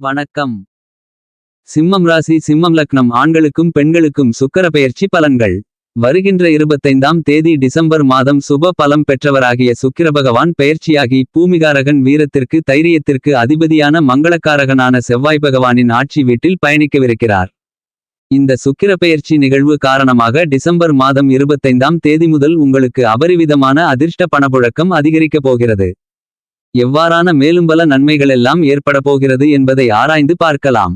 வணக்கம். சிம்மம் ராசி சிம்மம் லக்னம் ஆண்களுக்கும் பெண்களுக்கும் சுக்கிர பெயர்ச்சி பலன்கள். வருகின்ற இருபத்தைந்தாம் தேதி டிசம்பர் மாதம் சுப பலம் பெற்றவராகிய சுக்கிர பகவான் பெயர்ச்சியாகி பூமிகாரகன் வீரத்திற்கு தைரியத்திற்கு அதிபதியான மங்களக்காரகனான செவ்வாய் பகவானின் ஆட்சி வீட்டில் பயணிக்கவிருக்கிறார். இந்த சுக்கிர பெயர்ச்சி நிகழ்வு காரணமாக டிசம்பர் மாதம் இருபத்தைந்தாம் தேதி முதல் உங்களுக்கு அபரிவிதமான அதிர்ஷ்ட பணப்புழக்கம் அதிகரிக்கப் போகிறது. எவ்வாறான மேலும் பல நன்மைகளெல்லாம் ஏற்பட போகிறது என்பதை ஆராய்ந்து பார்க்கலாம்.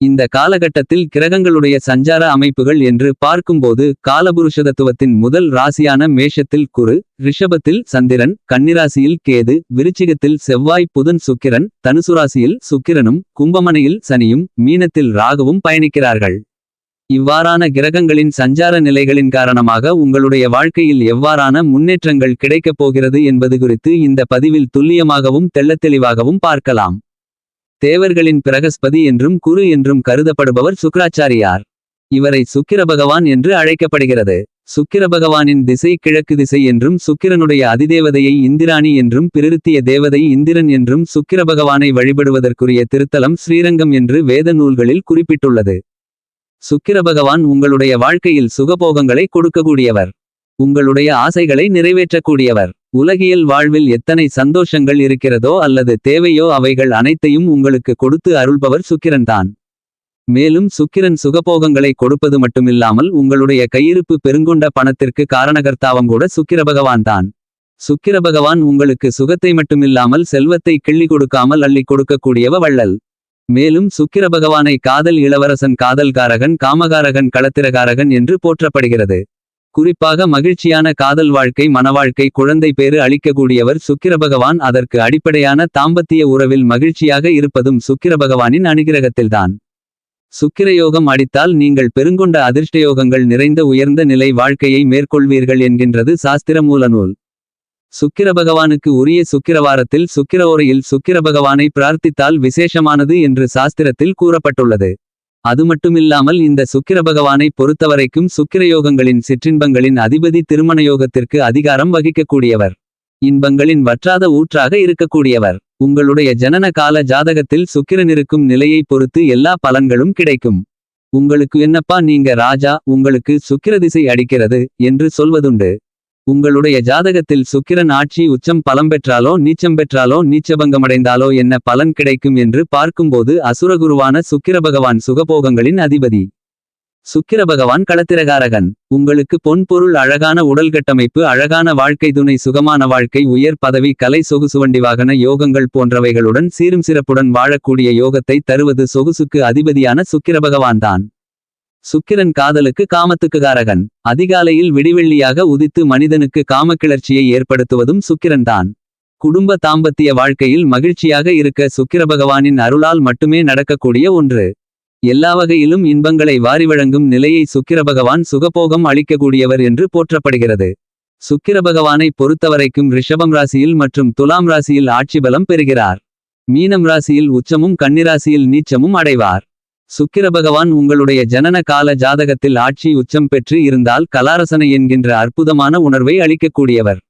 இந்த காலகட்டத்தில் கிரகங்களுடைய சஞ்சார அமைப்புகள் என்று பார்க்கும்போது காலபுருஷதத்துவத்தின் முதல் ராசியான மேஷத்தில் குரு ரிஷபத்தில் சந்திரன் கன்னிராசியில் கேது விருச்சிகத்தில் செவ்வாய் புதன் சுக்கிரன் தனுசுராசியில் சுக்கிரனும் கும்பமனையில் சனியும் மீனத்தில் ராகுவும் பயணிக்கிறார்கள். இவ்வாறான கிரகங்களின் சஞ்சார நிலைகளின் காரணமாக உங்களுடைய வாழ்க்கையில் எவ்வாறான முன்னேற்றங்கள் கிடைக்கப் போகிறது என்பது குறித்து இந்த பதிவில் துல்லியமாகவும் தெள்ளத்தெளிவாகவும் பார்க்கலாம். தேவர்களின் பிரகஸ்பதி என்றும் குரு என்றும் கருதப்படுபவர் சுக்ராச்சாரியார். இவரை சுக்கிர பகவான் என்று அழைக்கப்படுகிறது. சுக்கிர பகவானின் திசை கிழக்கு திசை என்றும் சுக்கிரனுடைய அதிதேவதையை இந்திராணி என்றும் பிரிருத்திய தேவதை இந்திரன் என்றும் சுக்கிர பகவானை வழிபடுவதற்குரிய திருத்தலம் ஸ்ரீரங்கம் என்று வேத நூல்களில் குறிப்பிட்டுள்ளது. சுக்கிர பகவான் உங்களுடைய வாழ்க்கையில் சுகபோகங்களை கொடுக்கக்கூடியவர். உங்களுடைய ஆசைகளை நிறைவேற்றக்கூடியவர். உலகியல் வாழ்வில் எத்தனை சந்தோஷங்கள் இருக்கிறதோ அல்லது தேவையோ அவைகள் அனைத்தையும் உங்களுக்கு கொடுத்து அருள்பவர் சுக்கிரன்தான் மேலும் சுக்கிரன் சுகபோகங்களை கொடுப்பது மட்டுமில்லாமல் உங்களுடைய கையிருப்பு பெருங்கொண்ட பணத்திற்கு காரணகர்த்தாவம் கூட சுக்கிர பகவான் தான். சுக்கிர பகவான் உங்களுக்கு சுகத்தை மட்டுமில்லாமல் செல்வத்தை கிள்ளி கொடுக்காமல் அள்ளி கொடுக்கக்கூடியவ வள்ளல். மேலும் சுக்கிர பகவானை காதல் இளவரசன் காதல்காரகன் காமகாரகன் களத்திரகாரகன் என்று போற்றப்படுகிறது. குறிப்பாக மகிழ்ச்சியான காதல் வாழ்க்கை மனவாழ்க்கை குழந்தை பேறு அளிக்கக்கூடியவர் சுக்கிர பகவான். அதற்கு அடிப்படையான தாம்பத்திய உறவில் மகிழ்ச்சியாக இருப்பதும் சுக்கிர பகவானின் அனுகிரகத்தில்தான். சுக்கிரயோகம் அடித்தால் நீங்கள் பெருங்கொண்ட அதிர்ஷ்டயோகங்கள் நிறைந்த உயர்ந்த நிலை வாழ்க்கையை மேற்கொள்வீர்கள் என்கின்றது சாஸ்திர மூலநூல் சுக்கிர பகவானுக்கு உரிய சுக்கிரவாரத்தில் சுக்கிரவோரையில் சுக்கிர பகவானை பிரார்த்தித்தால் விசேஷமானது என்று சாஸ்திரத்தில் கூறப்பட்டுள்ளது. அது மட்டுமில்லாமல் இந்த சுக்கிர பகவானை பொறுத்தவரைக்கும் சுக்கிரயோகங்களின் சிற்றின்பங்களின் அதிபதி திருமண யோகத்திற்கு அதிகாரம் வகிக்கக்கூடியவர். இன்பங்களின் வற்றாத ஊற்றாக இருக்கக்கூடியவர். உங்களுடைய ஜனன கால ஜாதகத்தில் சுக்கிரன் இருக்கும் நிலையை பொறுத்து எல்லா பலன்களும் கிடைக்கும். உங்களுக்கு என்னப்பா நீங்க ராஜா உங்களுக்கு சுக்கிர திசை அடிக்கிறது என்று சொல்வதுண்டு. உங்களுடைய ஜாதகத்தில் சுக்கிரன் ஆட்சி உச்சம் பலம் பெற்றாலோ நீச்சம் பெற்றாலோ நீச்சபங்கமடைந்தாலோ என்ன பலன் கிடைக்கும் என்று பார்க்கும்போது அசுரகுருவான சுக்கிர பகவான் சுகபோகங்களின் அதிபதி. சுக்கிர பகவான் களத்திரகாரகன். உங்களுக்கு பொன்பொருள் அழகான உடல் கட்டமைப்பு அழகான வாழ்க்கை துணை சுகமான வாழ்க்கை உயர் பதவி கலை சொகுசுவண்டி வாகன யோகங்கள் போன்றவைகளுடன் சீரும் சிறப்புடன் வாழக்கூடிய யோகத்தை தருவது சொகுசுக்கு அதிபதியான சுக்கிர பகவான்தான் சுக்கிரன் காதலுக்கு காமத்துக்கு காரகன் அதிகாலையில் விடிவெள்ளியாக உதித்து மனிதனுக்கு காமக்கிளர்ச்சியை ஏற்படுத்துவதும் சுக்கிரன்தான் குடும்ப தாம்பத்திய வாழ்க்கையில் மகிழ்ச்சியாக இருக்க சுக்கிர பகவானின் அருளால் மட்டுமே நடக்கக்கூடிய ஒன்று. எல்லா வகையிலும் இன்பங்களை வாரி வழங்கும் நிலையை சுக்கிர பகவான் சுகபோகம் அளிக்கக்கூடியவர் என்று போற்றப்படுகிறது. சுக்கிர பகவானை பொறுத்தவரைக்கும் ரிஷபம் ராசியில் மற்றும் துலாம் ராசியில் ஆட்சி பலம் பெறுகிறார். மீனம் ராசியில் உச்சமும் கன்னிராசியில் நீச்சமும் அடைவார். சுக்கிர பகவான் உங்களுடைய ஜனன கால ஜாதகத்தில் ஆட்சி உச்சம் பெற்று இருந்தால் கலாரசனை என்கின்ற அற்புதமான உணர்வை அளிக்கக்கூடியவர்.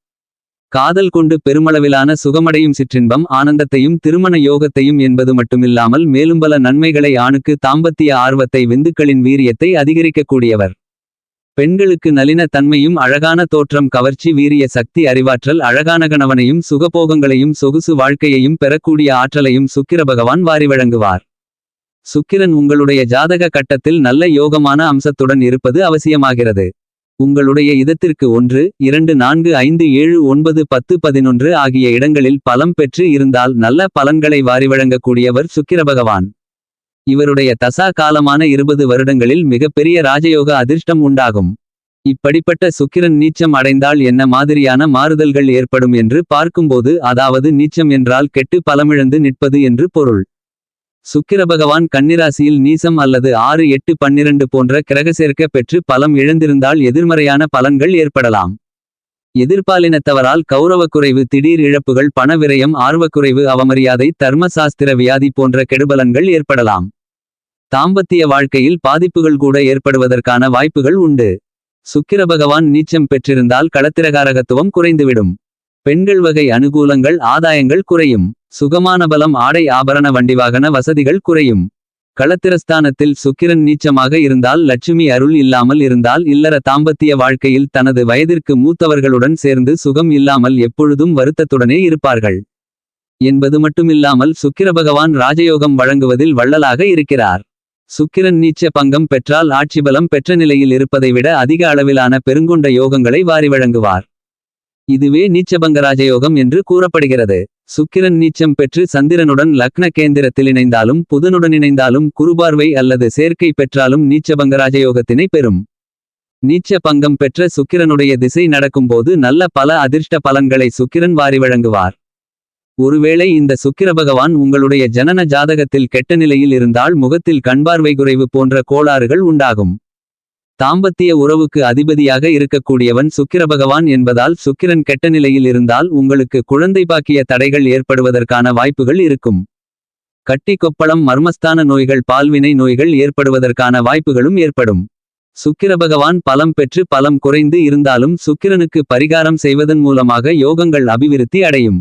காதல் கொண்டு பெருமளவிலான சுகமடையும் சிற்றின்பம் ஆனந்தத்தையும் திருமண யோகத்தையும் என்பது மட்டுமில்லாமல் மேலும் பல நன்மைகளை ஆணுக்கு தாம்பத்திய ஆர்வத்தை விந்துக்களின் வீரியத்தை அதிகரிக்கக்கூடியவர். பெண்களுக்கு நளின தன்மையும் அழகான தோற்றம் கவர்ச்சி வீரிய சக்தி அறிவாற்றல் அழகான கணவனையும் சுகபோகங்களையும் சொகுசு வாழ்க்கையையும் பெறக்கூடிய ஆற்றலையும் சுக்கிர பகவான் வாரி வழங்குவார். சுக்கிரன் உங்களுடைய ஜாதக கட்டத்தில் நல்ல யோகமான அம்சத்துடன் இருப்பது அவசியமாகிறது. உங்களுடைய இதத்திற்கு ஒன்று இரண்டு நான்கு ஐந்து ஏழு ஒன்பது பத்து பதினொன்று ஆகிய இடங்களில் பலம் பெற்று இருந்தால் நல்ல பலன்களை வாரி வழங்கக்கூடியவர் சுக்கிர பகவான். இவருடைய தசா காலமான இருபது வருடங்களில் மிகப்பெரிய ராஜயோக அதிர்ஷ்டம் உண்டாகும். இப்படிப்பட்ட சுக்கிரன் நீச்சம் அடைந்தால் என்ன மாதிரியான மாறுதல்கள் ஏற்படும் என்று பார்க்கும்போது அதாவது நீச்சம் என்றால் கெட்டு பலமிழந்து நிற்பது என்று பொருள். சுக்கிர பகவான் கன்னிராசியில் நீசம் அல்லது ஆறு எட்டு பன்னிரண்டு போன்ற கிரகசேர்க்க பெற்று பலம் இழந்திருந்தால் எதிர்மறையான பலன்கள் ஏற்படலாம். எதிர்பாலினத்தவரால் கௌரவக்குறைவு திடீர் இழப்புகள் பண விரயம் ஆர்வக்குறைவு அவமரியாதை தர்மசாஸ்திர வியாதி போன்ற கெடுபலன்கள் ஏற்படலாம். தாம்பத்திய வாழ்க்கையில் பாதிப்புகள் கூட ஏற்படுவதற்கான வாய்ப்புகள் உண்டு. சுக்கிர பகவான் நீச்சம் பெற்றிருந்தால் களத்திரகாரகத்துவம் குறைந்துவிடும். பெண்கள் வகை அனுகூலங்கள் ஆதாயங்கள் குறையும். சுகமான பலம் ஆடை ஆபரண வண்டிவாகன வசதிகள் குறையும். களத்திரஸ்தானத்தில் சுக்கிரன் நீச்சமாக இருந்தால் லட்சுமி அருள் இல்லாமல் இருந்தால் இல்லற தாம்பத்திய வாழ்க்கையில் தனது வயதிற்கு மூத்தவர்களுடன் சேர்ந்து சுகம் இல்லாமல் எப்பொழுதும் வருத்தத்துடனே இருப்பார்கள். என்பது மட்டுமில்லாமல் சுக்கிர பகவான் ராஜயோகம் வழங்குவதில் வள்ளலாக இருக்கிறார். சுக்கிரன் நீச்ச பங்கம் பெற்றால் ஆட்சி பலம் பெற்ற நிலையில் இருப்பதை விட அதிக அளவிலான பெருங்கொண்ட யோகங்களை வாரி வழங்குவார். இதுவே நீச்சபங்கராஜயோகம் என்று கூறப்படுகிறது. சுக்கிரன் நீச்சம் பெற்று சந்திரனுடன் லக்ன கேந்திரத்தில் இணைந்தாலும் புதனுடன் இணைந்தாலும் குருபார்வை அல்லது சேர்க்கை பெற்றாலும் நீச்சபங்கராஜயோகத்தினை பெறும். நீச்ச பங்கம் பெற்ற சுக்கிரனுடைய திசை நடக்கும்போது நல்ல பல அதிர்ஷ்ட பலன்களை சுக்கிரன் வாரி வழங்குவார். ஒருவேளை இந்த சுக்கிர பகவான் உங்களுடைய ஜனன ஜாதகத்தில் கெட்ட நிலையில் இருந்தால் முகத்தில் கண்பார்வை குறைவு போன்ற கோளாறுகள் உண்டாகும். தாம்பத்திய உறவுக்கு அதிபதியாக இருக்கக்கூடியவன் சுக்கிர பகவான் என்பதால் சுக்கிரன் கெட்ட நிலையில் இருந்தால் உங்களுக்கு குழந்தை பாக்கிய தடைகள் ஏற்படுவதற்கான வாய்ப்புகள் இருக்கும். கட்டி கொப்பளம் மர்மஸ்தான நோய்கள் பால்வினை நோய்கள் ஏற்படுவதற்கான வாய்ப்புகளும் ஏற்படும். சுக்கிர பகவான் பலம் பெற்று பலம் குறைந்து இருந்தாலும் சுக்கிரனுக்கு பரிகாரம் செய்வதன் மூலமாக யோகங்கள் அபிவிருத்தி அடையும்.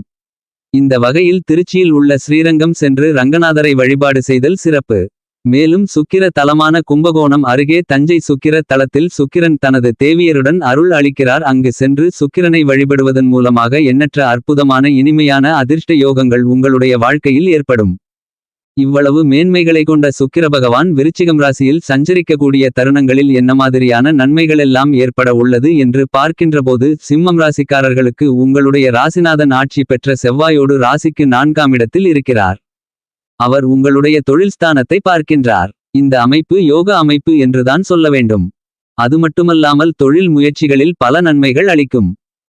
இந்த வகையில் திருச்சியில் உள்ள ஸ்ரீரங்கம் சென்று ரங்கநாதரை வழிபாடு செய்தல் சிறப்பு. மேலும் சுக்கிர தலமான கும்பகோணம் அருகே தஞ்சை சுக்கிர தலத்தில் சுக்கிரன் தனது தேவியருடன் அருள் அளிக்கிறார். அங்கு சென்று சுக்கிரனை வழிபடுவதன் மூலமாக எண்ணற்ற அற்புதமான இனிமையான அதிர்ஷ்ட யோகங்கள் உங்களுடைய வாழ்க்கையில் ஏற்படும். இவ்வளவு மேன்மைகளை கொண்ட சுக்கிர பகவான் விருச்சிகம் ராசியில் சஞ்சரிக்கக்கூடிய தருணங்களில் என்ன மாதிரியான நன்மைகளெல்லாம் ஏற்பட உள்ளது என்று பார்க்கின்றபோது சிம்மம் ராசிக்காரர்களுக்கு உங்களுடைய ராசிநாதன் ஆட்சி பெற்ற செவ்வாயோடு ராசிக்கு நான்காம் இடத்தில் இருக்கிறார். அவர் உங்களுடைய தொழில் ஸ்தானத்தை பார்க்கின்றார். இந்த அமைப்பு யோக அமைப்பு என்றுதான் சொல்ல வேண்டும். அது மட்டுமல்லாமல் தொழில் முயற்சிகளில் பல நன்மைகள் அளிக்கும்.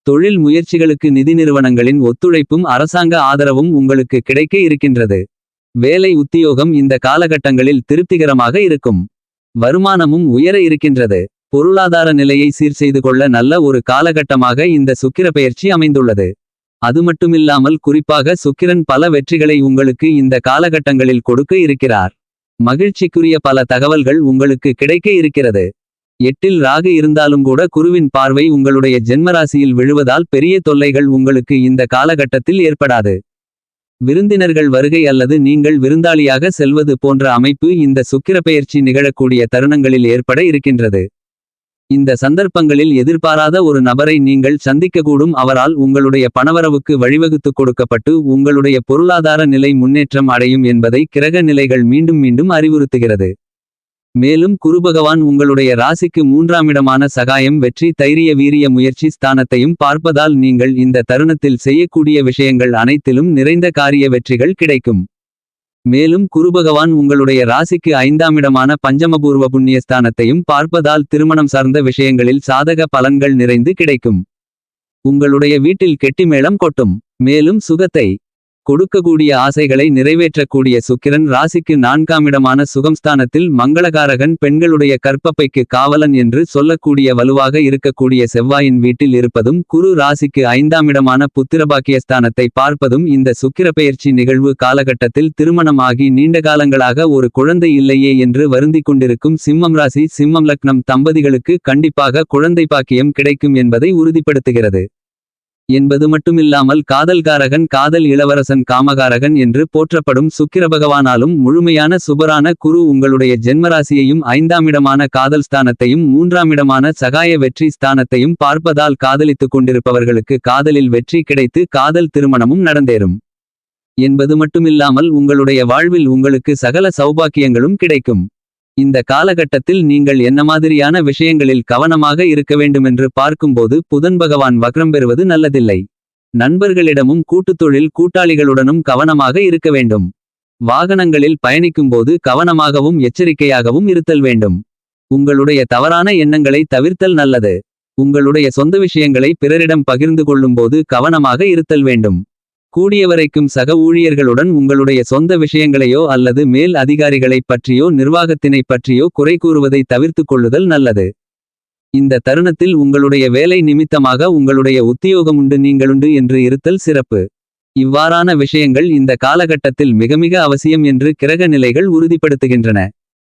தொழில் முயற்சிகளுக்கு நிதி நிறுவனங்களின் ஒத்துழைப்பும் அரசாங்க ஆதரவும் உங்களுக்கு கிடைக்க இருக்கின்றது. வேலை உத்தியோகம் இந்த காலகட்டங்களில் திருப்திகரமாக இருக்கும். வருமானமும் உயர இருக்கின்றது. பொருளாதார நிலையை சீர் செய்து கொள்ள நல்ல ஒரு காலகட்டமாக இந்த சுக்கிர பெயர்ச்சி அமைந்துள்ளது. அது மட்டுமில்லாமல் குறிப்பாக சுக்கிரன் பல வெற்றிகளை உங்களுக்கு இந்த காலகட்டங்களில் கொடுக்க இருக்கிறார். மகிழ்ச்சிக்குரிய பல தகவல்கள் உங்களுக்கு கிடைக்க இருக்கிறது. எட்டில் ராகு இருந்தாலும் கூட குருவின் பார்வை உங்களுடைய ஜென்மராசியில் விழுவதால் பெரிய தொல்லைகள் உங்களுக்கு இந்த காலகட்டத்தில் ஏற்படாது. விருந்தினர்கள் வருகை அல்லது நீங்கள் விருந்தாளியாக செல்வது போன்ற அமைப்பு இந்த சுக்கிர பெயர்ச்சி நிகழக்கூடிய தருணங்களில் ஏற்பட இருக்கின்றது. இந்த சந்தர்ப்பங்களில் எதிர்பாராத ஒரு நபரை நீங்கள் சந்திக்கக்கூடும். அவரால் உங்களுடைய பணவரவுக்கு வழிவகுத்துக் கொடுக்கப்பட்டு உங்களுடைய பொருளாதார நிலை முன்னேற்றம் அடையும் என்பதை கிரக நிலைகள் மீண்டும் மீண்டும் அறிவுறுத்துகிறது. மேலும் குருபகவான் உங்களுடைய ராசிக்கு மூன்றாமிடமான சகாயம் வெற்றி தைரிய வீரிய முயற்சி ஸ்தானத்தையும் பார்ப்பதால் நீங்கள் இந்த தருணத்தில் செய்யக்கூடிய விஷயங்கள் அனைத்திலும் நிறைந்த காரிய வெற்றிகள் கிடைக்கும். மேலும் குருபகவான் உங்களுடைய ராசிக்கு ஐந்தாமிடமான பஞ்சமபூர்வ புண்ணியஸ்தானத்தையும் பார்ப்பதால் திருமணம் சார்ந்த விஷயங்களில் சாதக பலன்கள் நிறைந்து கிடைக்கும். உங்களுடைய வீட்டில் கெட்டிமேளம் கொட்டும். மேலும் சுகத்தை கொடுக்கக்கூடிய ஆசைகளை நிறைவேற்றக்கூடிய சுக்கிரன் ராசிக்கு நான்காமிடமான சுகம்ஸ்தானத்தில் மங்களகாரகன் பெண்களுடைய கற்பப்பைக்கு காவலன் என்று சொல்லக்கூடிய வலுவாக இருக்கக்கூடிய செவ்வாயின் வீட்டில் இருப்பதும் குரு ராசிக்கு ஐந்தாமிடமான புத்திரபாக்கியஸ்தானத்தை பார்ப்பதும் இந்த சுக்கிர பெயர்ச்சி நிகழ்வு காலகட்டத்தில் திருமணமாகி நீண்ட காலங்களாக ஒரு குழந்தை இல்லையே என்று வருந்திக் கொண்டிருக்கும் சிம்மம் ராசி சிம்மம் லக்னம் தம்பதிகளுக்கு கண்டிப்பாக குழந்தை பாக்கியம் கிடைக்கும் என்பதை உறுதிப்படுத்துகிறது. என்பது மட்டுமில்லாமல் காதல்காரகன் காதல் இளவரசன் காமகாரகன் என்று போற்றப்படும் சுக்கிரபகவானாலும் முழுமையான சுபரான குரு உங்களுடைய ஜென்மராசியையும் ஐந்தாமிடமான காதல் ஸ்தானத்தையும் மூன்றாமிடமான சகாய வெற்றி ஸ்தானத்தையும் பார்ப்பதால் காதலித்துக் கொண்டிருப்பவர்களுக்கு காதலில் வெற்றி கிடைத்து காதல் திருமணமும் நடந்தேறும். என்பது மட்டுமில்லாமல் உங்களுடைய வாழ்வில் உங்களுக்கு சகல சௌபாக்கியங்களும் கிடைக்கும். இந்த காலகட்டத்தில் நீங்கள் என்ன மாதிரியான விஷயங்களில் கவனமாக இருக்க வேண்டுமென்று பார்க்கும்போது புதன் பகவான் வக்ரம் பெறுவது நல்லதில்லை. நண்பர்களிடமும் கூட்டுத் தொழில் கூட்டாளிகளுடனும் கவனமாக இருக்க வேண்டும். வாகனங்களில் பயணிக்கும்போது கவனமாகவும் எச்சரிக்கையாகவும் இருத்தல் வேண்டும். உங்களுடைய தவறான எண்ணங்களை தவிர்த்தல் நல்லது. உங்களுடைய சொந்த விஷயங்களை பிறரிடம் பகிர்ந்து கொள்ளும்போது கவனமாக இருத்தல் வேண்டும். கூடியவரைக்கும் சக ஊழியர்களுடன் உங்களுடைய சொந்த விஷயங்களையோ அல்லது மேல் அதிகாரிகளைப் பற்றியோ நிர்வாகத்தினைப் பற்றியோ குறை கூறுவதை தவிர்த்துக் கொள்ளுதல் நல்லது. இந்த தருணத்தில் உங்களுடைய வேலை நிமித்தமாக உங்களுடைய உத்தியோகமுண்டு நீங்களுண்டு என்று இருத்தல் சிறப்பு. இவ்வாறான விஷயங்கள் இந்த காலகட்டத்தில் மிக மிக அவசியம் என்று கிரக நிலைகள் உறுதிப்படுத்துகின்றன.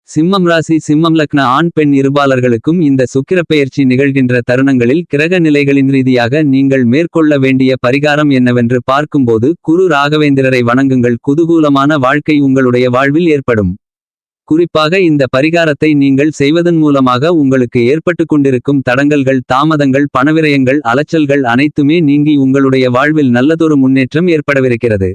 சிம்மம் ராசி சிம்மம் லக்ன ஆண் பெண் இருபாலர்களுக்கும் இந்த சுக்கிரப்பெயர்ச்சி நிகழ்கின்ற தருணங்களில் கிரக நிலைகளின் ரீதியாக நீங்கள் மேற்கொள்ள வேண்டிய பரிகாரம் என்னவென்று பார்க்கும்போது குரு ராகவேந்திரரை வணங்குங்கள். குதூகூலமான வாழ்க்கை உங்களுடைய வாழ்வில் ஏற்படும். குறிப்பாக இந்த பரிகாரத்தை நீங்கள் செய்வதன் மூலமாக உங்களுக்கு ஏற்பட்டு கொண்டிருக்கும் தடங்கல்கள் தாமதங்கள் பணவிரயங்கள் அலைச்சல்கள் அனைத்துமே நீங்கி உங்களுடைய வாழ்வில் நல்லதொரு முன்னேற்றம் ஏற்படவிருக்கிறது.